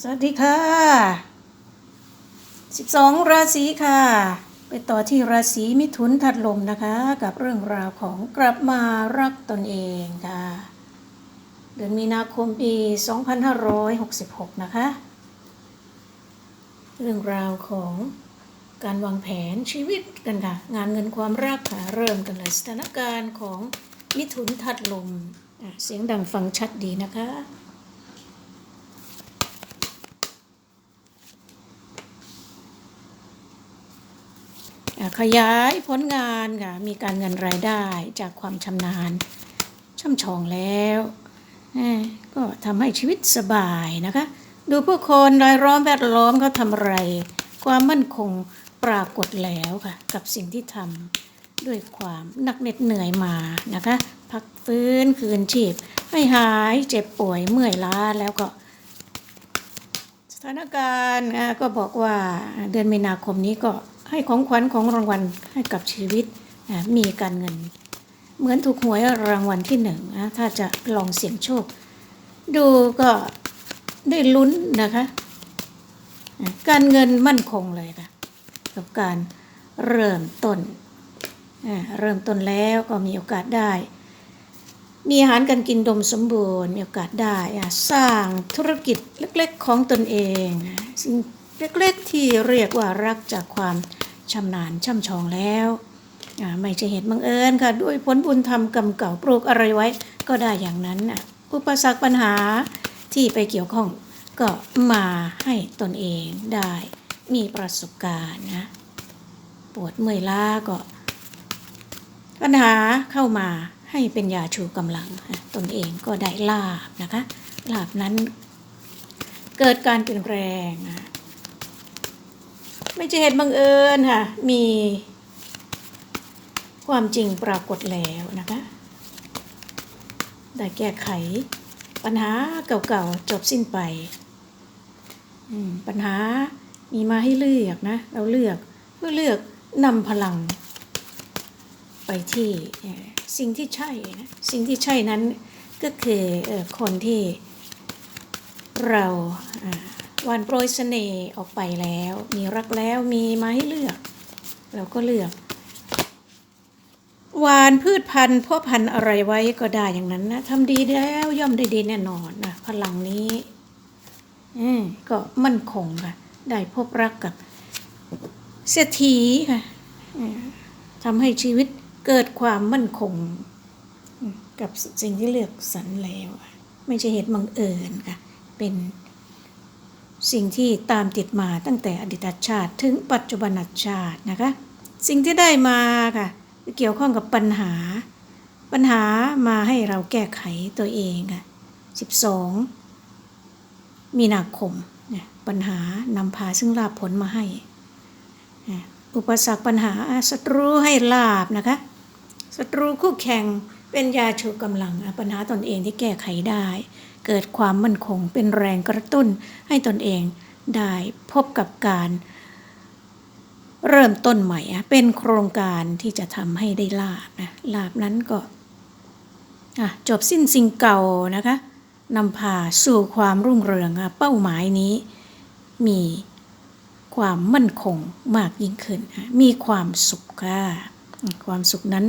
สวัสดีค่ะ 12 ราศีค่ะ ไปต่อที่ราศีมิถุนถัดลมนะคะ กับเรื่องราวของกลับมารักตนเองค่ะ เดือนมีนาคมปี 2566 นะคะ เรื่องราวของการวางแผนชีวิตกันค่ะ งานเงินความรักค่ะ เริ่มกันเลยสถานการณ์ของมิถุนถัดลมเสียงดังฟังชัดดีนะคะ ขยายผลงานค่ะมีการเงินรายได้จากความชำนาญช่ำชองแล้วก็ทำให้ชีวิตสบายนะคะ ดูผู้คนรายล้อมแวดล้อมเขาทำอะไร ความมั่นคงปรากฏแล้วค่ะ กับสิ่งที่ทำด้วยความหนักเหน็ดเหนื่อยมานะคะ พักฟื้นคืนชีพ ให้หายเจ็บป่วยเมื่อยล้าแล้วก็ สถานการณ์ก็บอกว่าเดือนมีนาคมนี้ก็ ให้ของขวัญของรางวัลให้กับชีวิตอะมีการเงิน เหมือนถูกหวยรางวัลที่หนึ่งนะถ้าจะลองเสี่ยงโชค ดูก็ได้ลุ้นนะคะอะการเงินมั่นคงเลยค่ะ กับการเริ่มต้นอะเริ่มต้นแล้วก็มีโอกาสได้ มีอาหารการกินดมสมบูรณ์ มีโอกาสได้อะสร้างธุรกิจเล็กๆของตนเองอะสิ่ง เล็กๆ ที่เรียกว่ารักจากความชำนาญช่ำชองแล้วไม่ใช่เหตุบังเอิญค่ะ ด้วยผลบุญธรรมกรรมเก่าปลูกอะไรไว้ก็ได้อย่างนั้นอะอุปสรรคปัญหาที่ไปเกี่ยวข้องก็มาให้ตนเองได้มีประสบการณ์นะปวดเมื่อยล้าก็ ปัญหาเข้ามาให้เป็นยาชูกำลัง ตนเองก็ได้ลาบนะคะลาบนั้นเกิดการเปลี่ยนแปลงอะ ไม่ใช่เหตุบังเอิญค่ะ มีความจริงปรากฏแล้วนะคะ ได้แก้ไข ปัญหาเก่าๆจบสิ้นไป ปัญหามีมาให้เลือกนะ เราเลือกเพื่อเลือกนำพลัง ไปที่สิ่งที่ใช่นะ สิ่งที่ใช่นั้นก็คือคนที่เรา วานโปรยเสน่ห์ออกไปแล้ว มีรักแล้วมีมาให้เลือก เราก็เลือกหวานพืชพันธุ์พ่อพันธุ์อะไรไว้ก็ได้อย่างนั้นนะทำดีแล้วย่อมได้ดีแน่นอนนะพลังนี้ อืมก็มั่นคงค่ะ ได้พบรักกับเศรษฐีค่ะทำให้ชีวิตเกิดความมั่นคง กับสิ่งที่เลือกสรรแล้ว ไม่ใช่เหตุบังเอิญค่ะ เป็น สิ่งที่ตามติดมาตั้งแต่อดีตชาติถึงปัจจุบันชาตินะคะ สิ่งที่ได้มาค่ะเกี่ยวข้องกับปัญหา ปัญหามาให้เราแก้ไขตัวเองค่ะ12 มีนาคมปัญหานำพาซึ่งลาภผลมาให้ อุปสรรคปัญหาศัตรูให้ลาบนะคะศัตรูคู่แข่งเป็นยาชูกำลังปัญหาตนเองที่แก้ไขได้ เกิดความมั่นคงเป็นแรงกระตุ้นให้ตนเองได้พบกับการ เริ่มต้นใหม่เป็นโครงการที่จะทำให้ได้ลาบนะลาบนั้นก็จบสิ้นสิ่งเก่านะคะนำพาสู่ความรุ่งเรืองเป้าหมายนี้มีความมั่นคงมากยิ่งขึ้น มีความสุขค่ะความสุขนั้น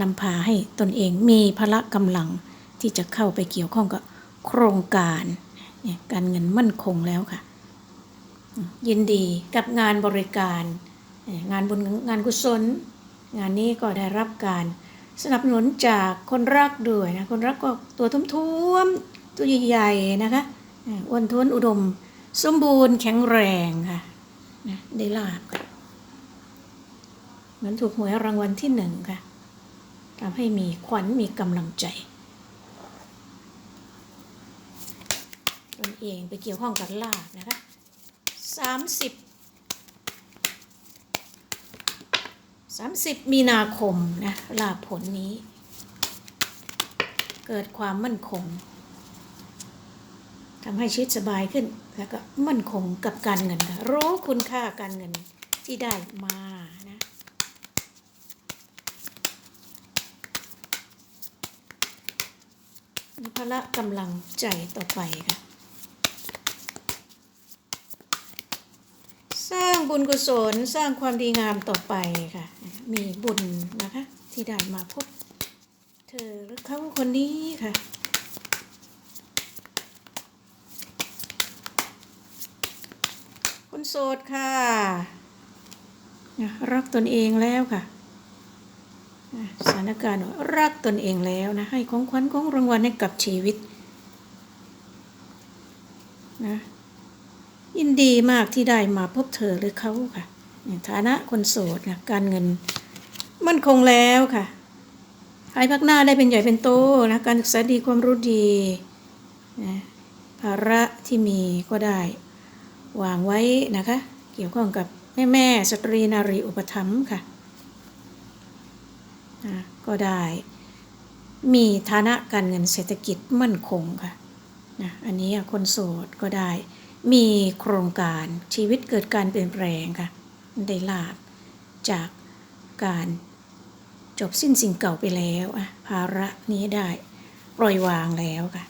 นำพาให้ตนเองมีพละกำลังที่จะเข้าไปเกี่ยวข้องกับ โครงการการเงินมั่นคงแล้วค่ะ ยินดีกับงานบริการ งานบุญงานกุศล งานนี้ก็ได้รับการสนับสนุนจากคนรักด้วยนะคนรักก็ตัวท้วมๆตัวใหญ่ๆนะคะอ้วนท้วนอุดม สมบูรณ์แข็งแรงค่ะนะได้ลาบค่ะเหมือนถูกหวยรางวัลที่หนึ่งค่ะทำให้มีขวัญมีกำลังใจตน เองไปเกี่ยวข้องกับลาบนะคะสามสิบสามสิบมีนาคมนะลาบผลนี้ เกิดความมั่นคงทำให้ชีวิตสบายขึ้นแล้วก็มั่นคงกับการเงินค่ะรู้คุณค่าการเงินที่ได้มานะพละกำลังใจต่อไปค่ะางบุญกุศลสร้างความดีงามต่อไปค่ะ มีบุญนะคะ ที่ได้มาพบ เธอหรือเขาคนนี้ค่ะคนโสดค่ะรักตนเองแล้วค่ะสถานการณ์รักตนเองแล้วนะให้ของขวัญของรางวัลให้กับชีวิตนะ ยินดีมากที่ได้มาพบเธอหรือเขาค่ะในฐานะคนโสดนะการเงินมั่นคงแล้วค่ะภายภาคหน้าได้เป็นใหญ่เป็นโตนะการศึกษาดีความรู้ดีนะภาระที่มีก็ได้วางไว้นะคะ เกี่ยวข้องกับแม่แม่สตรีนารีอุปถัมภ์ค่ะอ่าก็ได้ มีฐานะการเงินเศรษฐกิจมั่นคงค่ะนะอันนี้อะคนโสดก็ได้ มีโครงการชีวิตเกิดการเปลี่ยนแปลงค่ะได้ลาบจากการจบสิ้นสิ่งเก่าไปแล้วอะภาระนี้ได้ปล่อยวางแล้วค่ะ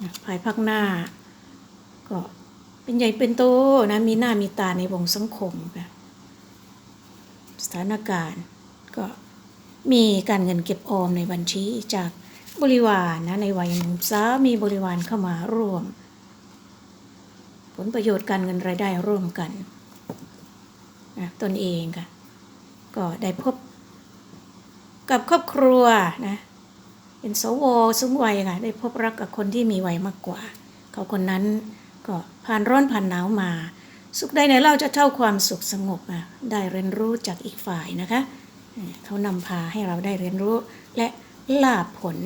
อะภายภาคหน้า ก็เป็นใหญ่เป็นโตนะมีหน้ามีตาในวงสังคมค่ะสถานการณ์ก็มีการเงินเก็บออมในบัญชีจากบริวารนะในวัยหนุ่มสาวมีบริวารเข้ามาร่วม ผลประโยชน์การเงินรายได้ร่วมกันนะตนเองค่ะ ก็ได้พบกับครอบครัวนะเป็นสวสูงวัยค่ะได้พบรักกับคนที่มีวัยมากกว่า เขาคนนั้นก็ผ่านร้อนผ่านหนาวมา สุขใดในเล่าจะเท่าความสุขสงบอะได้เรียนรู้จากอีกฝ่ายนะคะเอ่อเขานำพาให้เราได้เรียนรู้และลาบผล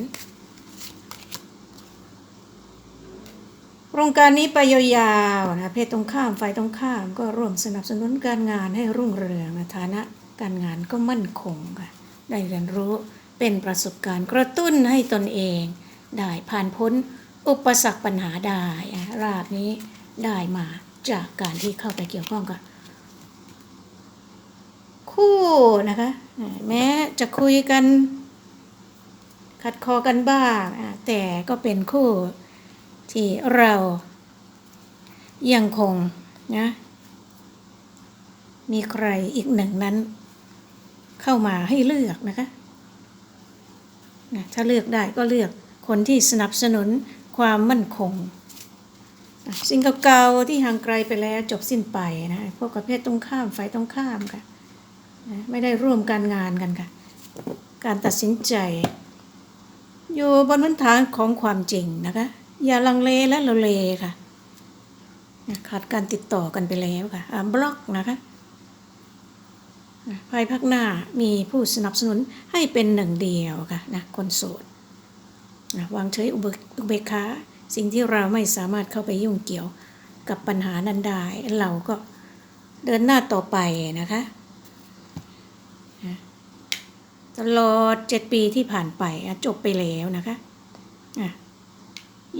โครงการนี้ไปยาวๆนะเพศตรงข้ามฝ่ายตรงข้าม ก็ร่วมสนับสนุนการงานให้รุ่งเรืองนะฐานะการงานก็มั่นคงค่ะได้เรียนรู้เป็นประสบการณ์กระตุ้นให้ตนเอง ได้ผ่านพ้นอุปสรรคปัญหาได้รากนี้ได้มาจากการที่เข้าไปเกี่ยวข้องกับคู่นะคะ แม้จะคุยกัน ขัดคอกันบ้าง แต่ก็เป็นคู่ ที่เรายังคงนะมีใครอีกหนึ่งนั้น เข้ามาให้เลือกนะคะนะถ้าเลือกได้ก็เลือกคนที่สนับสนุนความมั่นคง สิ่งเก่าๆที่ห่างไกลไปแล้วจบสิ้นไปนะพวกประเภทตรงข้ามฝ่ายตรงข้ามค่ะนะไม่ได้ร่วมการงานกันค่ะ การตัดสินใจ อยู่บนพื้นฐานของความจริงนะคะ อย่าลังเลและละเลค่ะขาดการติดต่อกันไปแล้วค่ะบล็อกนะคะภายภาคหน้ามีผู้สนับสนุนให้เป็นหนึ่งเดียวค่ะนะคนโสดนะวางเฉยอุเบกขาสิ่งที่เราไม่สามารถเข้าไปยุ่งเกี่ยวกับปัญหานั้นได้ เราก็เดินหน้าต่อไปนะคะตลอดเจ็ดปีที่ผ่านไปจบไปแล้วนะคะ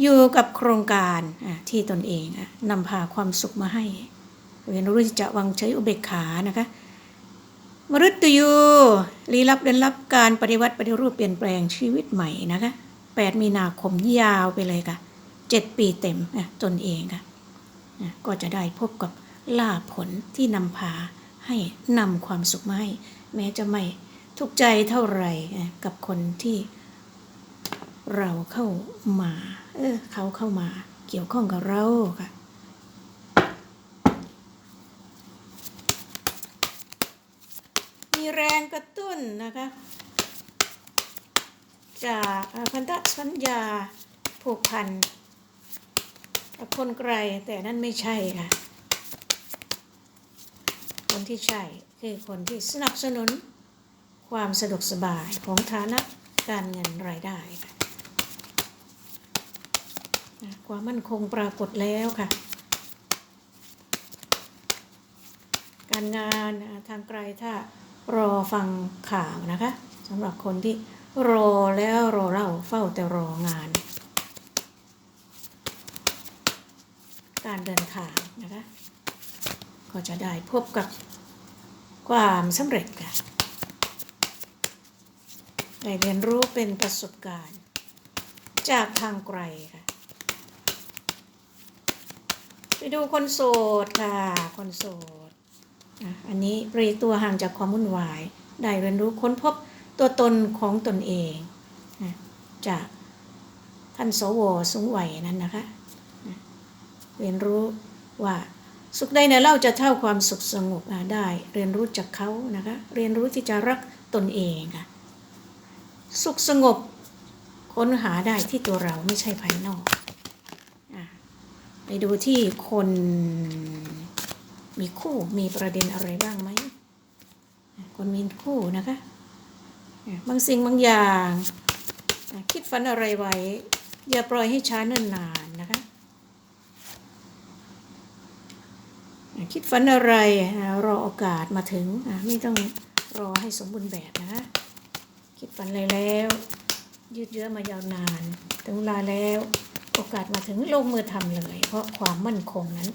อยู่กับโครงการที่ตนเองนำพาความสุขมาให้เรียนรู้ที่จะวางใช้อุเบกขานะคะมฤตยูลี้ลับเดินลับการปฏิวัติปฏิรูปเปลี่ยนแปลงชีวิตใหม่นะคะ8มีนาคมยาวไปเลยค่ะ 7 ปีเต็มตนเองค่ะก็จะได้พบกับลาผลที่นำพาให้นำความสุขมาให้แม้จะไม่ทุกใจเท่าไหร่กับคนที่เราเข้ามา เออเขาเข้ามาเกี่ยวข้องกับเราค่ะมีแรงกระตุ้นนะคะจากพันธสัญญาผูกพันกับคนไกลแต่นั่นไม่ใช่ค่ะ คนที่ใช่คือคนที่สนับสนุนความสะดวกสบายของฐานะการเงินรายได้ค่ะ ความมั่นคงปรากฏแล้วค่ะ การงานทางไกลถ้ารอฟังข่าวนะคะสำหรับคนที่รอแล้วรอเล่าเฝ้าแต่รองาน การเดินทางนะคะ ก็จะได้พบกับความสำเร็จค่ะได้เรียนรู้เป็นประสบการณ์ จากทางไกลค่ะ ไปดูคนโสดค่ะ คนโสดอะอันนี้ปรีตัวห่างจากความวุ่นวาย ได้เรียนรู้ค้นพบตัวตนของตนเองจากท่านสวสูงวัยนั้นนะคะเรียนรู้ว่าสุขใดในเล่าจะเท่าความสุขสงบได้ เรียนรู้จากเขานะคะเรียนรู้ที่จะรักตนเองค่ะสุขสงบค้นหาได้ที่ตัวเราไม่ใช่ภายนอก ไปดูที่คนมีคู่มีประเด็นอะไรบ้างไหม คนมีคู่นะคะ บางสิ่งบางอย่าง คิดฝันอะไรไว้ อย่าปล่อยให้ช้าเนิ่นนานนะคะ คิดฝันอะไรรอโอกาสมาถึง ไม่ต้องรอให้สมบูรณ์แบบนะคะ คิดฝันอะไรแล้ว ยืดเยื้อมายาวนาน ถึงเวลาแล้ว โอกาสมาถึงลงมือทำเลย เพราะความมั่นคงนั้น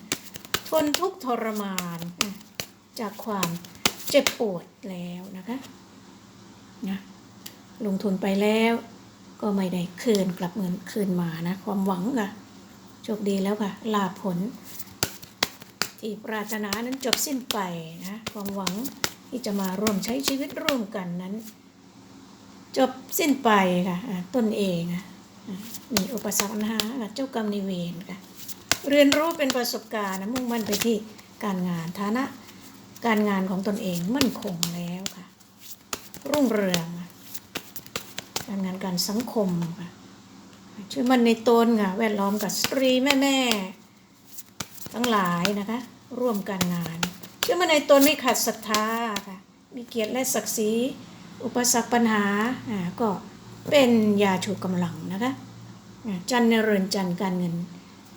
ทนทุกทรมานจากความเจ็บปวดแล้วนะคะนะลงทุนไปแล้วก็ไม่ได้คืนกลับเงินคืนมานะ ความหวังค่ะโชคดีแล้วค่ะ ลาผล ที่ปรารถนานั้นจบสิ้นไปนะ ความหวังที่จะมาร่วมใช้ชีวิตร่วมกันนั้น จบสิ้นไปค่ะอ่าตนเองอะ มีอุปสรรคปัญหาค่ะเจ้ากรรมนายเวรค่ะเรียนรู้เป็นประสบการณ์นะมุ่งมั่นไปที่การงานฐานะ การงานของตนเองมั่นคงแล้วค่ะ รุ่งเรืองการงานการสังคมค่ะเชื่อมั่นในตนค่ะแวดล้อมกับสตรีแม่แม่ทั้งหลายนะคะ ร่วมการงาน เชื่อมั่นในตนไม่ขาดศรัทธาค่ะมีเกียรติและศักดิ์ศรีอุปสรรคปัญหาอ่าก็ เป็นยาชูกำลังนะคะจันเนริญจันการเงิน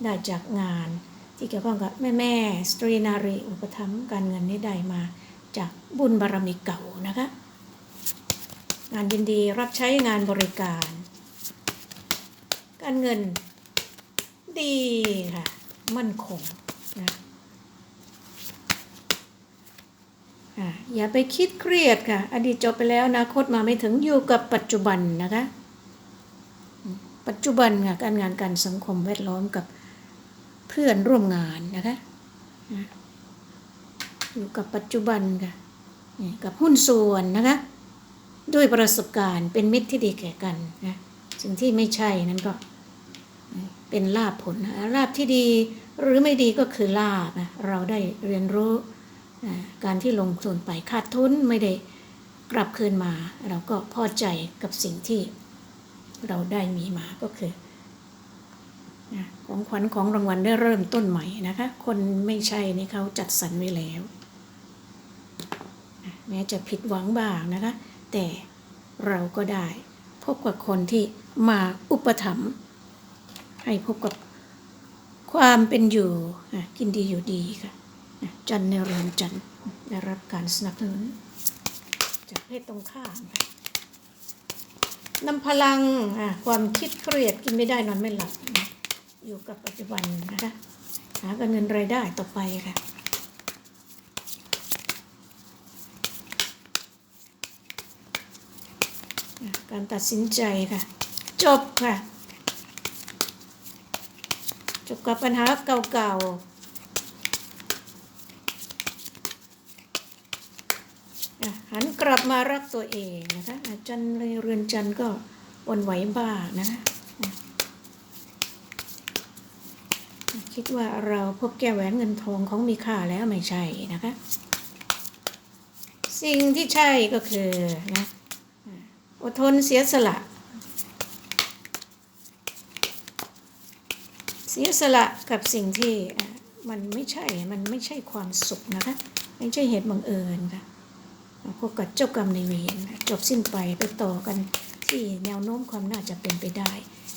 ได้จากงานที่เกี่ยวข้องกับแม่แม่สตรีนารีอุปถัมภ์การเงินนี้ได้มาจากบุญบารมีเก่านะคะ งานยินดีรับใช้งานบริการ การเงินดีค่ะ มั่นคงนะ อย่าไปคิดเครียดค่ะ อดีตจบไปแล้วอนาคตมาไม่ถึงอยู่กับปัจจุบันนะคะ ปัจจุบันค่ะการงานการสังคมแวดล้อมกับเพื่อนร่วมงานนะคะ อยู่กับปัจจุบันค่ะกับหุ้นส่วนนะคะ ด้วยประสบการณ์เป็นมิตรที่ดีแก่กันนะสิ่งที่ไม่ใช่นั้นก็เป็นลาภผลลาภที่ดีหรือไม่ดีก็คือลาภนะเราได้เรียนรู้ การที่ลงทุนไปขาดทุนไม่ได้กลับคืนมา เราก็พอใจกับสิ่งที่เราได้มีมาก็คือของขวัญของรางวัลได้เริ่มต้นใหม่นะคะ คนไม่ใช่นี่เขาจัดสรรไว้แล้วแม้จะผิดหวังบ้างนะคะ แต่เราก็ได้พบกับคนที่มาอุปถัมภ์ให้พบกับความเป็นอยู่กินดีอยู่ดีค่ะ จันในเรือนจันได้รับการสนับสนุนจากเพศตรงข้ามนำพลังความคิดเครียดกินไม่ได้นอนไม่หลับอยู่กับปัจจุบันนะคะหาเงินรายได้ต่อไปค่ะอะการตัดสินใจค่ะ จบค่ะ จบกับปัญหาเก่าๆ อะหันกลับมารักตัวเองนะคะอาจันเลยเรือนจันทร์ก็วันไหวบ้างนะคะคิดว่าเราพบแก้วแหวนเงินทองของมีค่าแล้วไม่ใช่นะคะ สิ่งที่ใช่ก็คือนะอดทนเสียสละ เสียสละกับสิ่งที่มันไม่ใช่มันไม่ใช่ความสุขนะคะ ไม่ใช่เหตุบังเอิญค่ะ พบกับเจ้ากรรมในายเวรจบสิ้นไปไปต่อกันที่แนวโน้มความน่าจะเป็นไปได้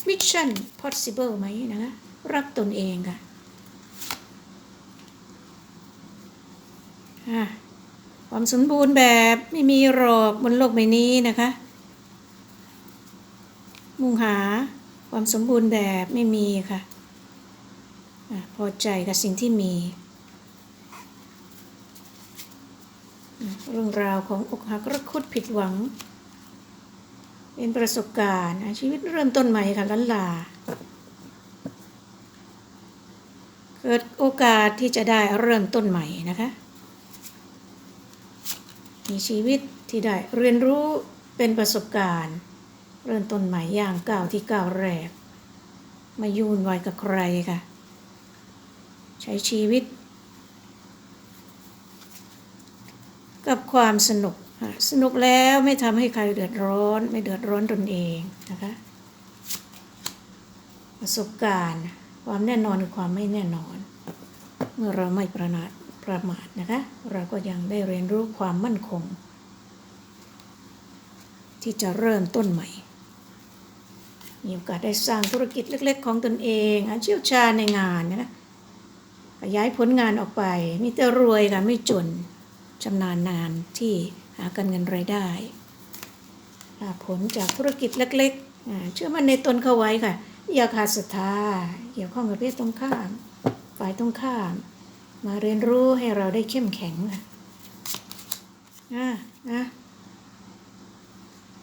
Mission Possible ไหมนะคะรักตนเองค่ะอะความสมบูรณ์แบบไม่มีหรอกบนโลกใบนี้นะคะ มุ่งหาความสมบูรณ์แบบไม่มีค่ะอะพอใจกับสิ่งที่มี เรื่องราวของอกหักรักคุดผิดหวัง เป็นประสบการณ์ชีวิตเริ่มต้นใหม่ค่ะลันลาเคปิดโอกาสที่จะได้เริ่มต้นใหม่นะคะ มีชีวิตที่ได้เรียนรู้เป็นประสบการณ์ เริ่มต้นใหม่ย่างก้าวที่ก้าวแรก มายุ่นวายกับใครค่ะ ใช้ชีวิต กับความสนุก สนุกแล้วไม่ทำให้ใครเดือดร้อน ไม่เดือดร้อนตนเองนะคะประสบการณ์ ความแน่นอนคือความไม่แน่นอน เมื่อเราไม่ประมาทประมาทนะคะ เราก็ยังได้เรียนรู้ความมั่นคง ที่จะเริ่มต้นใหม่มีโอกาสได้สร้างธุรกิจเล็ก ๆ ของตนเองอะเชี่ยวชาญในงานนะคะขยายผลงานออกไป มีแต่รวยค่ะไม่จน ชำนาญนานที่หาการเงินรายได้ผลจากธุรกิจเล็กๆ เชื่อมั่นในตนเข้าไว้ค่ะ อย่าขาดศรัทธาเกี่ยวข้องกับเพศตรงข้าม ฝ่ายตรงข้าม มาเรียนรู้ให้เราได้เข้มแข็งค่ะนะ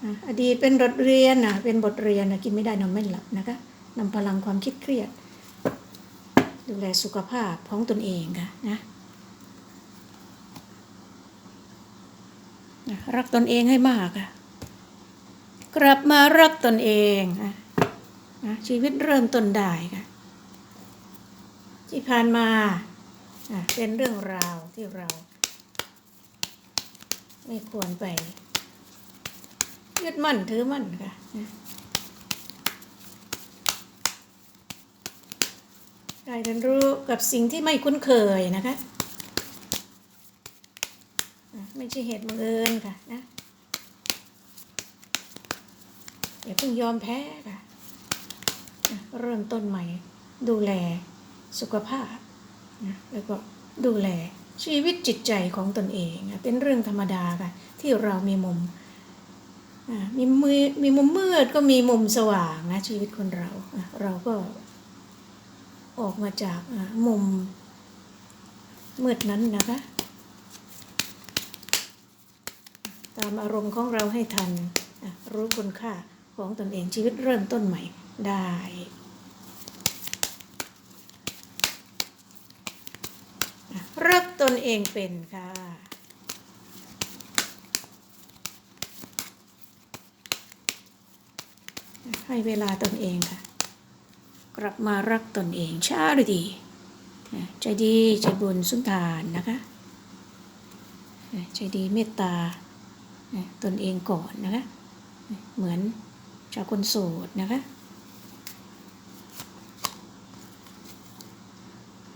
อะอดีตเป็นบทเรียนนะเป็นบทเรียนนะกินไม่ได้นอนไม่หลับนะคะนำพลังความคิดเครียด ดูแลสุขภาพของตนเองค่ะนะนะ รักตนเองให้มากค่ะกลับมารักตนเองนะนะชีวิตเริ่มต้นได้ค่ะที่ผ่านมาเป็นเรื่องราวที่เรา ไม่ควรไปยึดมั่นถือมั่นค่ะนะได้เรียนรู้กับสิ่งที่ไม่คุ้นเคยนะคะ ไม่ใช่เหตุบังเอิญค่ะนะอย่าเพิ่งยอมแพ้ค่ะเริ่มต้นใหม่ ดูแลสุขภาพนะแล้วก็ดูแลชีวิตจิตใจของตนเองเป็นเรื่องธรรมดาค่ะ ที่เรามีมุมมีมือมีมุมมืดก็มีมุมสว่างนะชีวิตคนเราเราก็ออกมาจากมุมมืดนั้นนะคะ ตามอารมณ์ของเราให้ทัน รู้คุณค่าของตนเองชีวิตเริ่มต้นใหม่ได้รักตนเองเป็นค่ะ ให้เวลาตนเองค่ะ กลับมารักตนเองช้าหรือดีใจดีใจบุญสุนทานนะคะใจดีเมตตา ตนเองก่อนนะคะ เหมือนชาวคนโสดนะคะ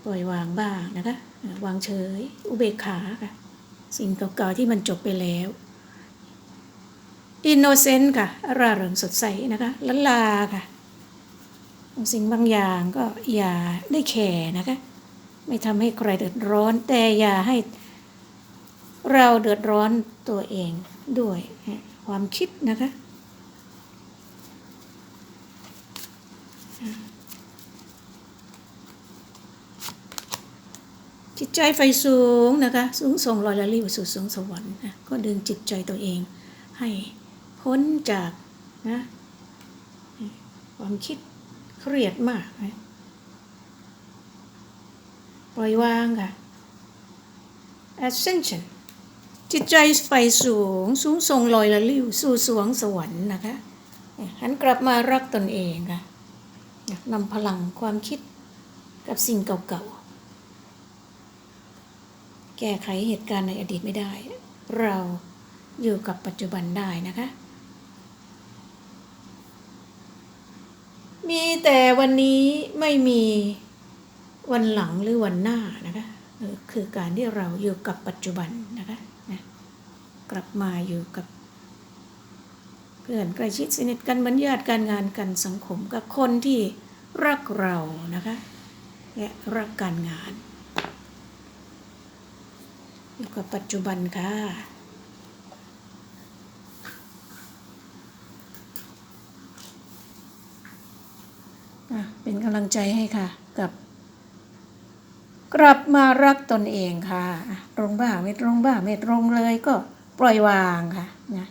ปล่อยวางบ้างนะคะ วางเฉย อุเบกขาค่ะ สิ่งเก่าๆที่มันจบไปแล้วอินโนเซนต์ค่ะร่าเริงสดใสนะคะละลาค่ะบางสิ่งบางอย่างก็อย่าได้แคร์นะคะ ไม่ทำให้ใครเดือดร้อน แต่อย่าให้เราเดือดร้อนตัวเอง ด้วยความคิดนะคะจิตใจไฟสูงนะคะ สูงส่งลอยละลิ้วสู่สวงสวรรค์นะก็ดึงจิตใจตัวเอง ให้พ้นจากนะความคิดเครียดมากนะปล่อยวางค่ะ ascension จิตใจไฟสูง สูงส่งลอยละลิ้วสู่สวงสวรรค์นะคะหันกลับมารักตนเองค่ะนำพลังความคิดกับสิ่งเก่าๆ แก้ไขเหตุการณ์ในอดีตไม่ได้ เราอยู่กับปัจจุบันได้นะคะ มีแต่วันนี้ไม่มีวันหลังหรือวันหน้านะคะ คือการที่เราอยู่กับปัจจุบันนะคะนะกลับมาอยู่กับเพื่อนใกล้ชิดสนิทกันเหมือนญาติการงานกันสังคมกับคนที่รักเรานะคะและรักการงาน อยู่กับปัจจุบันคะ่ะเป็นกำลังใจให้ค่ะกับ กลับมารักตนเองค่ะ ตรงบ้าไม่ตรงบ้าไม่ตรงเลยก็ปล่อยวางค่ะนะ